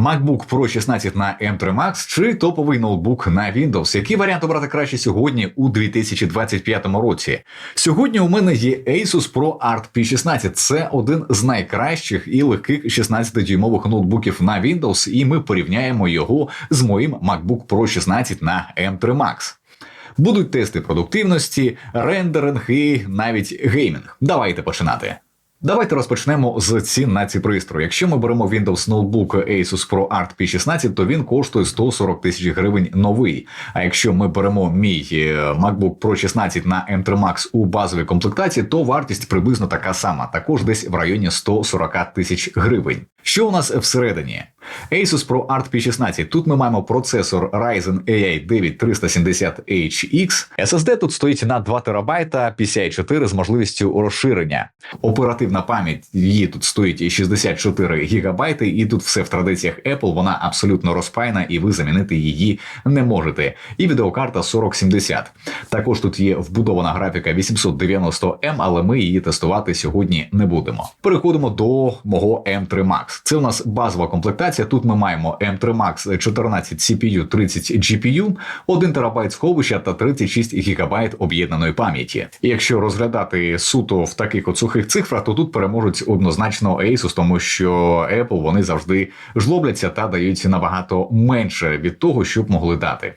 MacBook Pro 16 на M3 Max чи топовий ноутбук на Windows. Який варіант обрати краще сьогодні у 2025 році? Сьогодні у мене є Asus Pro Art P16. Це один з найкращих і легких 16-дюймових ноутбуків на Windows, і ми порівняємо його з моїм MacBook Pro 16 на M3 Max. Будуть тести продуктивності, рендеринг і навіть геймінг. Давайте починати. Давайте розпочнемо з цін на ці пристрої. Якщо ми беремо Windows Notebook Asus Pro Art P16, то він коштує 140 тисяч гривень новий. А якщо ми беремо мій е, MacBook Pro 16 на M3 Max у базовій комплектації, то вартість приблизно така сама, також десь в районі 140 тисяч гривень. Що у нас всередині? Asus Pro Art P16. Тут ми маємо процесор Ryzen AI 9 370HX. SSD тут стоїть на 2 ТБ PCI 4 з можливістю розширення. Оперативна пам'ять її тут стоїть і 64 ГБ, і тут все в традиціях Apple, вона абсолютно розпайна, і ви замінити її не можете. І відеокарта 4070. Також тут є вбудована графіка 890M, але ми її тестувати сьогодні не будемо. Переходимо до мого M3 Max. Це у нас базова комплектація. Тут ми маємо M3 Max 14 CPU, 30 GPU, 1 ТБ сховища та 36 ГБ об'єднаної пам'яті. І якщо розглядати суто в таких от сухих цифрах, то тут переможуть однозначно Asus, тому що Apple вони завжди жлобляться та дають набагато менше від того, щоб могли дати.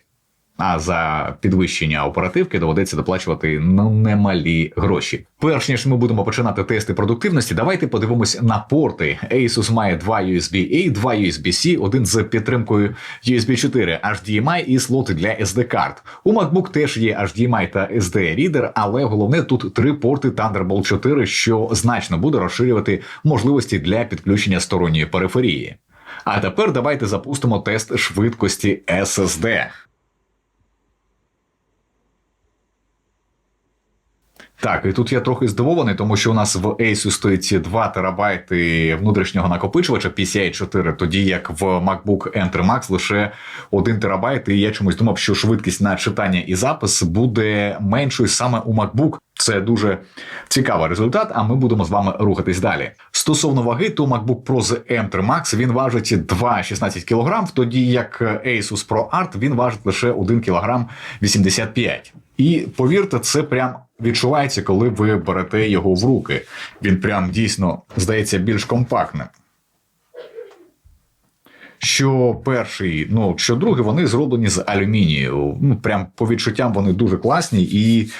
А за підвищення оперативки доведеться доплачувати ну немалі гроші. Перш ніж ми будемо починати тести продуктивності, давайте подивимось на порти. Asus має два USB-A, два USB-C, один з підтримкою USB 4, HDMI і слоти для SD карт. У MacBook теж є HDMI та SD рідер, але головне тут три порти Thunderbolt 4, що значно буде розширювати можливості для підключення сторонньої периферії. А тепер давайте запустимо тест швидкості SSD. Так, і тут я трохи здивований, тому що у нас в Asus стоїть 2 терабайти внутрішнього накопичувача PCI 4, тоді як в MacBook M3 Max лише 1 терабайт, і я чомусь думав, що швидкість на читання і запис буде меншою саме у MacBook. Це дуже цікавий результат, а ми будемо з вами рухатись далі. Стосовно ваги, то MacBook Pro з M3 Max він важить 2,16 кг, тоді як Asus Pro Art він важить лише 1 кг 85 І повірте, це прям відчувається, коли ви берете його в руки. Він прям дійсно здається більш компактним. Що перший, ну що другий, вони зроблені з алюмінію. Ну прям по відчуттям вони дуже класні, і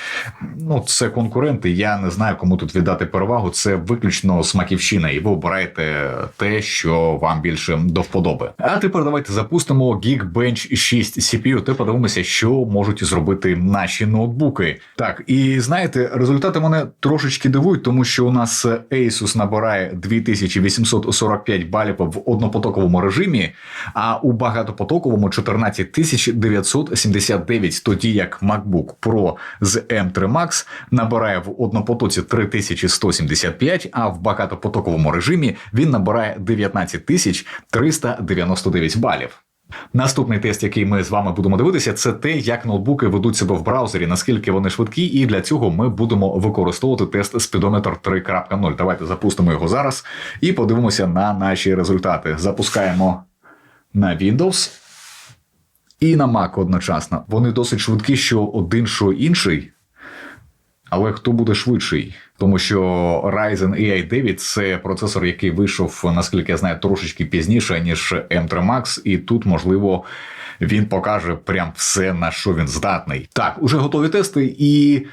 ну це конкуренти. Я не знаю, кому тут віддати перевагу. Це виключно смаківщина, і ви обираєте те, що вам більше до вподоби. А тепер давайте запустимо Geekbench 6 CPU. Та подивимося, що можуть зробити наші ноутбуки. Так, і знаєте, результати мене трошечки дивують, тому що у нас Asus набирає 2845 балів в однопотоковому режимі а у багатопотоковому 14979, тоді як MacBook Pro з M3 Max набирає в однопотоці 3175, а в багатопотоковому режимі він набирає 19399 балів. Наступний тест, який ми з вами будемо дивитися, це те, як ноутбуки ведуть себе в браузері, наскільки вони швидкі, і для цього ми будемо використовувати тест Speedometer 3.0. Давайте запустимо його зараз і подивимося на наші результати. Запускаємо на Windows і на Mac одночасно. Вони досить швидкі, що один, що інший. Але хто буде швидший? Тому що Ryzen AI 9 це процесор, який вийшов, наскільки я знаю, трошечки пізніше, ніж M3 Max, і тут, можливо, він покаже прям все, на що він здатний. Так, уже готові тести, і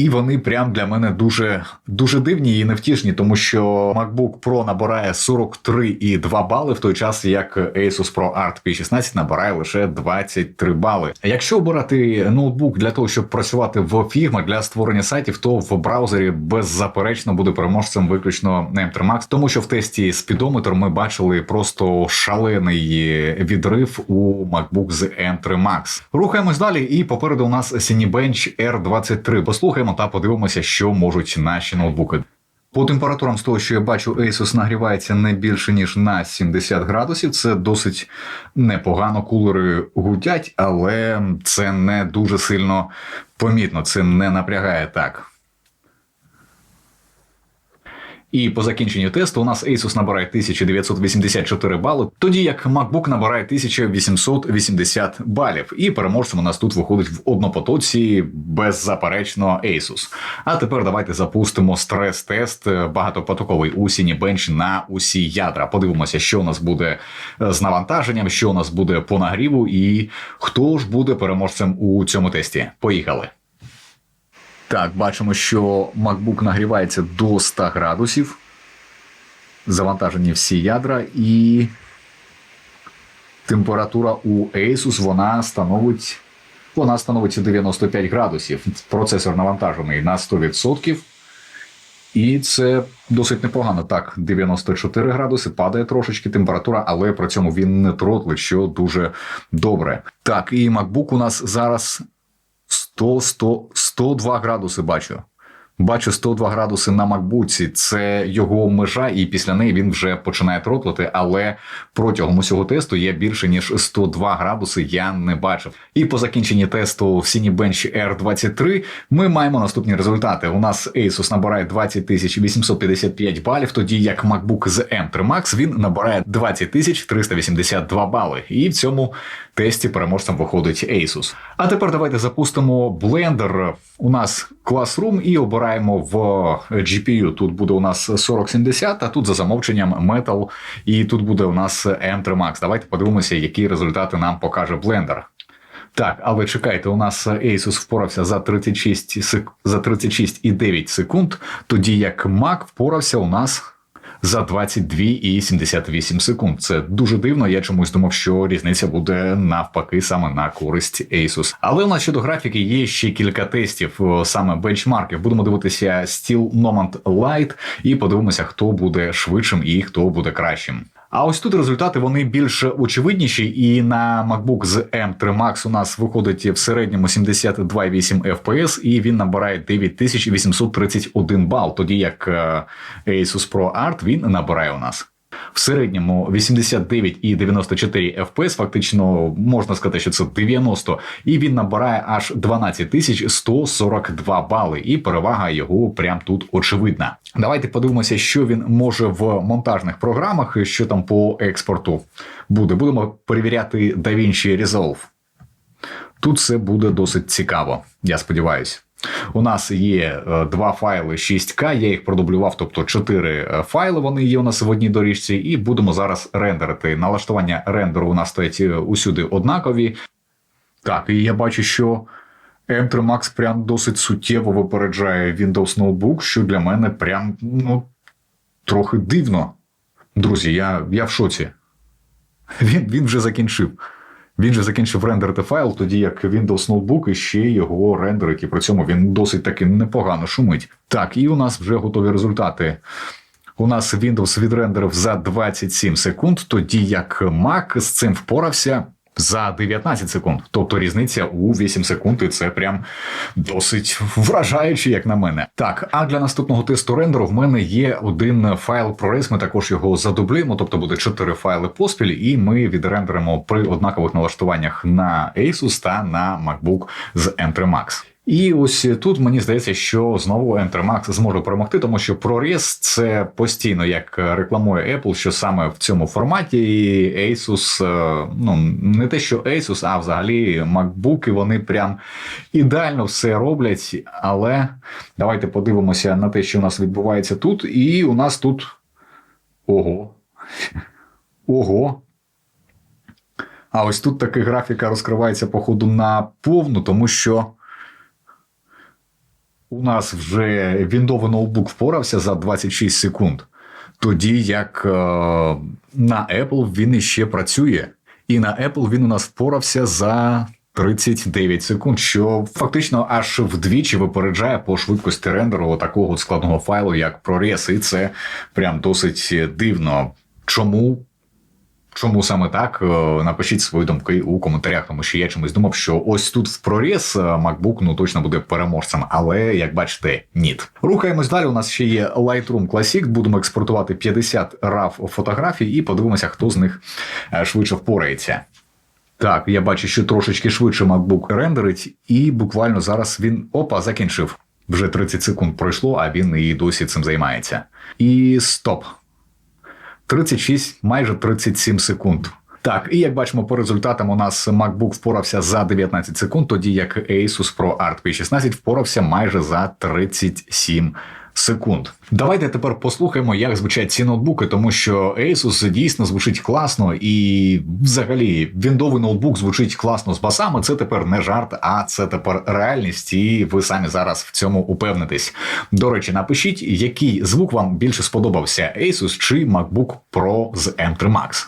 і вони прям для мене дуже дуже дивні і невтішні, тому що MacBook Pro набирає 43,2 бали, в той час як Asus Pro Art P16 набирає лише 23 бали. Якщо обирати ноутбук для того, щоб працювати в фірмах для створення сайтів, то в браузері беззаперечно буде переможцем виключно M3 Max, тому що в тесті Speedometer ми бачили просто шалений відрив у MacBook з M3 Max. Рухаємось далі, і попереду у нас Cinebench R23. Послухаємо та подивимося, що можуть наші ноутбуки. По температурам з того, що я бачу, Asus нагрівається не більше ніж на 70 градусів. Це досить непогано. Кулери гудять, але це не дуже сильно помітно. Це не напрягає так. І по закінченню тесту у нас Asus набирає 1984 бали, тоді як MacBook набирає 1880 балів. І переможцем у нас тут виходить в однопотоці беззаперечно Asus. А тепер давайте запустимо стрес-тест е, багатопотоковий у Cinebench на усі ядра. Подивимося, що у нас буде е, з навантаженням, що у нас буде по нагріву, і хто ж буде переможцем у цьому тесті. Поїхали. Так, бачимо, що MacBook нагрівається до 100 градусів. Завантажені всі ядра, і температура у Asus вона становить. Вона становить 95 градусів. Процесор навантажений на 100%. І це досить непогано. Так, 94 градуси, падає трошечки температура, але при цьому він не тротлить, що дуже добре. Так, і MacBook у нас зараз 100, 100, 102 градуси бачу. Бачу 102 градуси на макбуці. Це його межа, і після неї він вже починає тротлити. Але протягом усього тесту є більше ніж 102 градуси. Я не бачив. І по закінченні тесту в Cinebench R23 ми маємо наступні результати. У нас Asus набирає 20 855 балів, тоді як MacBook з M3 Max він набирає 20 382 бали. І в цьому тесті переможцем виходить Asus. А тепер давайте запустимо Blender. У нас Classroom і обираємо в GPU. Тут буде у нас 4070, а тут за замовченням Metal, і тут буде у нас M3 Max. Давайте подивимося, які результати нам покаже Blender. Так, але чекайте, у нас Asus впорався за 36 за 36,9 секунд, тоді як Mac впорався у нас за 22,78 секунд. Це дуже дивно. Я чомусь думав, що різниця буде навпаки саме на користь Asus. Але у нас щодо графіки є ще кілька тестів, саме бенчмарків. Будемо дивитися Steel Nomad Lite і подивимося, хто буде швидшим і хто буде кращим. А ось тут результати вони більш очевидніші, і на MacBook з M3 Max у нас виходить в середньому 72,8 FPS, і він набирає 9831 бал, тоді як Asus Pro Art він набирає у нас. В середньому 89,94 FPS, фактично можна сказати, що це 90, і він набирає аж 12 142 бали, і перевага його прям тут очевидна. Давайте подивимося, що він може в монтажних програмах, що там по експорту буде. Будемо перевіряти DaVinci Resolve. Тут все буде досить цікаво, я сподіваюся. У нас є е, два файли 6К, я їх продублював, тобто чотири е, файли. Вони є у нас в одній доріжці, і будемо зараз рендерити. Налаштування рендеру у нас стоять е, усюди однакові. Так, і я бачу, що M3 Max прям досить суттєво випереджає Windows Notebook, що для мене прям ну, трохи дивно. Друзі, я я в шоці. Він, Він вже закінчив. Він же закінчив рендерити файл, тоді як Windows Notebook і ще його рендерить, і при цьому він досить таки непогано шумить. Так, і у нас вже готові результати. У нас Windows відрендерив за 27 секунд, тоді як Mac з цим впорався за 19 секунд. Тобто різниця у 8 секунд, і це прям досить вражаюче, як на мене. Так, а для наступного тесту рендеру в мене є один файл ProRes, Ми також його задублюємо, тобто буде 4 файли поспіль, і ми відрендеримо при однакових налаштуваннях на Asus та на MacBook з M3 Max. І ось тут мені здається, що знову Max зможе перемогти, тому що ProRes це постійно як рекламує Apple, що саме в цьому форматі Asus, е, ну не те, що Asus, а взагалі MacBook, вони прям ідеально все роблять. Але давайте подивимося на те, що у нас відбувається тут. І у нас тут ого. Ого. А ось тут таки графіка розкривається, походу, на повну, тому що. У нас вже віндовий ноутбук впорався за 26 секунд, тоді як е, на Apple він іще працює, і на Apple він у нас впорався за 39 секунд, що фактично аж вдвічі випереджає по швидкості рендеру такого складного файлу, як ProRes, і це прям досить дивно. Чому Чому саме так? Е, напишіть свої думки у коментарях, тому що я чомусь думав, що ось тут в проріз е, MacBook ну точно буде переможцем, але як бачите, ні. Рухаємось далі. У нас ще є Lightroom Classic, Будемо експортувати 50 RAW фотографій і подивимося, хто з них е, швидше впорається. Так, я бачу, що трошечки швидше MacBook рендерить, і буквально зараз він опа закінчив. Вже 30 секунд пройшло, а він і досі цим займається. І стоп. 36, майже 37 секунд. Так, і як бачимо по результатам, у нас MacBook впорався за 19 секунд, тоді як Asus Pro Art P16 впорався майже за 37 секунд. Давайте тепер послухаємо, як звучать ці ноутбуки, тому що Asus дійсно звучить класно, і взагалі віндовий ноутбук звучить класно з басами. Це тепер не жарт, а це тепер реальність, і ви самі зараз в цьому упевнитесь. До речі, напишіть, який звук вам більше сподобався: Asus чи MacBook Pro з M3 Max.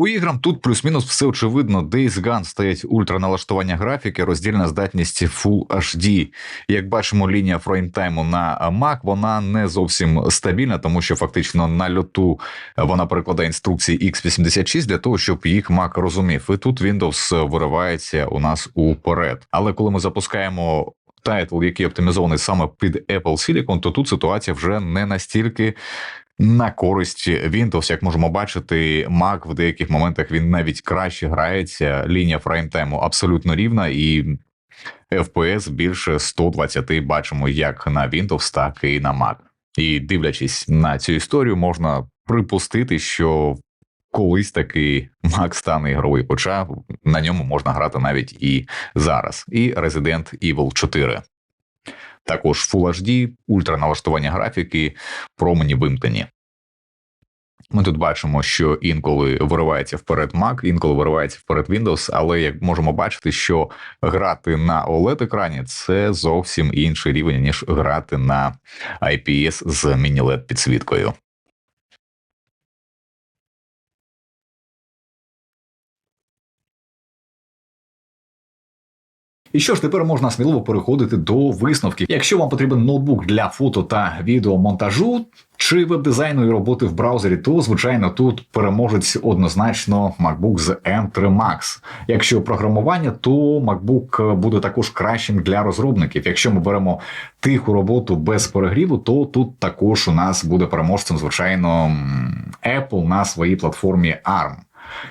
По іграм тут плюс-мінус все очевидно. Days Gone стоять ультраналаштування графіки, роздільна здатність Full HD. Як бачимо, лінія фреймтайму на Mac вона не зовсім стабільна, тому що фактично на льоту вона перекладає інструкції x86 для того, щоб їх Mac розумів. І тут Windows виривається у нас уперед. Але коли ми запускаємо. Тайтл, який оптимізований саме під Apple Silicon, то тут ситуація вже не настільки на користь Windows, як можемо бачити, Mac в деяких моментах він навіть краще грається. Лінія фреймтайму абсолютно рівна і. FPS більше 120 бачимо як на Windows, так і на Mac. І дивлячись на цю історію, можна припустити, що колись таки Mac стане ігровий, хоча на ньому можна грати навіть і зараз. І Resident Evil 4. Також Full HD, ультраналаштування графіки, промені вимкнені. Ми тут бачимо, що інколи виривається вперед Mac, інколи виривається вперед Windows, але як можемо бачити, що грати на oled екрані це зовсім інший рівень, ніж грати на IPS з міні-LED підсвіткою. І що ж, тепер можна сміливо переходити до висновків. Якщо вам потрібен ноутбук для фото та відеомонтажу чи веб-дизайну і роботи в браузері, то звичайно тут переможець однозначно MacBook з M3 Max. Якщо програмування, то MacBook буде також кращим для розробників. Якщо ми беремо тиху роботу без перегріву, то тут також у нас буде переможцем, звичайно, Apple на своїй платформі ARM.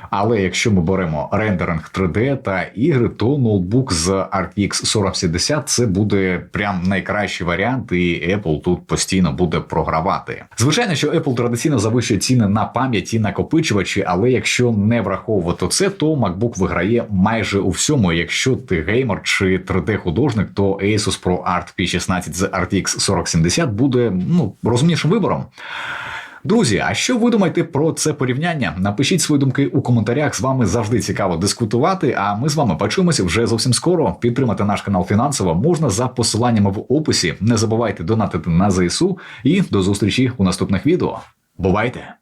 Але якщо ми беремо рендеринг 3D та ігри, то ноутбук з RTX 4070 це буде прям найкращий варіант, і Apple тут постійно буде програвати. Звичайно, що Apple традиційно завищує ціни на пам'ять і накопичувачі, але якщо не враховувати це, то MacBook виграє майже у всьому. Якщо ти геймер чи 3D-художник, то Asus Pro Art P16 з RTX 4070 буде ну розумнішим вибором. Друзі, а що ви думаєте про це порівняння? Напишіть свої думки у коментарях. З вами завжди цікаво дискутувати. А ми з вами почуємося вже зовсім скоро. Підтримати наш канал фінансово можна за посиланнями в описі. Не забувайте донатити на ЗСУ і до зустрічі у наступних відео. Бувайте!